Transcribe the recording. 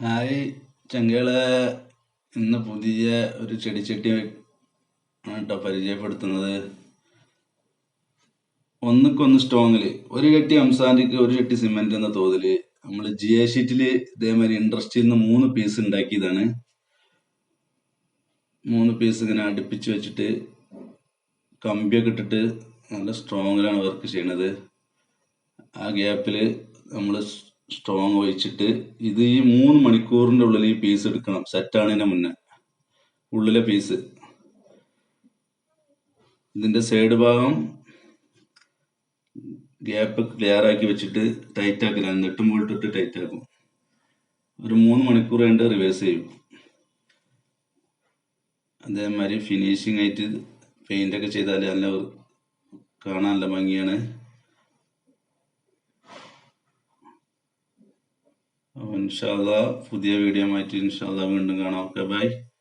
Hi ചങ്കളെ ഇന്ന് പുതിയ ഒരു ചെടിച്ചട്ടി ആണ് കേട്ടോ പരിചയപ്പെടുത്തുന്നത്. ഒന്നുക്കൊന്ന് സ്ട്രോങ്ങിൽ ഒരു കെട്ടി അംസാൻഡിക്ക് ഒരു കെട്ടി സിമെന്റ് എന്ന തോതിൽ നമ്മൾ ജി എ ഷീറ്റിൽ ഇതേമാതിരി ഇൻട്രസ്റ്റിൽ നിന്ന് മൂന്ന് പീസ് ഉണ്ടാക്കിയതാണ് മൂന്ന് പീസ് ഇങ്ങനെ അടുപ്പിച്ച് വെച്ചിട്ട് കമ്പിയൊക്കെ ഇട്ടിട്ട് നല്ല സ്ട്രോങ്ങിലാണ് വർക്ക് ചെയ്യണത്. ആ ഗ്യാപ്പിൽ നമ്മൾ സ്ട്രോങ് ഒഴിച്ചിട്ട് ഇത് ഈ മൂന്ന് മണിക്കൂറിന്റെ ഉള്ളിൽ ഈ പീസ് എടുക്കണം. സെറ്റാണതിന്റെ മുന്നേ. ഉള്ളിലെ പീസ് ഇതിന്റെ സൈഡ് ഭാഗം ഗ്യാപ്പ് ക്ലിയർ ആക്കി വെച്ചിട്ട് ടൈറ്റ് ആക്കില്ല നെട്ടും പോയിട്ടിട്ട് ടൈറ്റ് ആക്കും. ഒരു മൂന്ന് മണിക്കൂർ കഴിഞ്ഞിട്ട് റിവേഴ്സ് ചെയ്യും. അതേമാതിരി ഫിനിഷിംഗ് ആയിട്ട് പെയിന്റൊക്കെ ചെയ്താൽ നല്ല കാണാൻ നല്ല ഭംഗിയാണ്. ഇൻഷാല്ല പുതിയ വീഡിയോ ആയിട്ട് ഇൻഷാല്ല വീണ്ടും കാണാം. Okay bye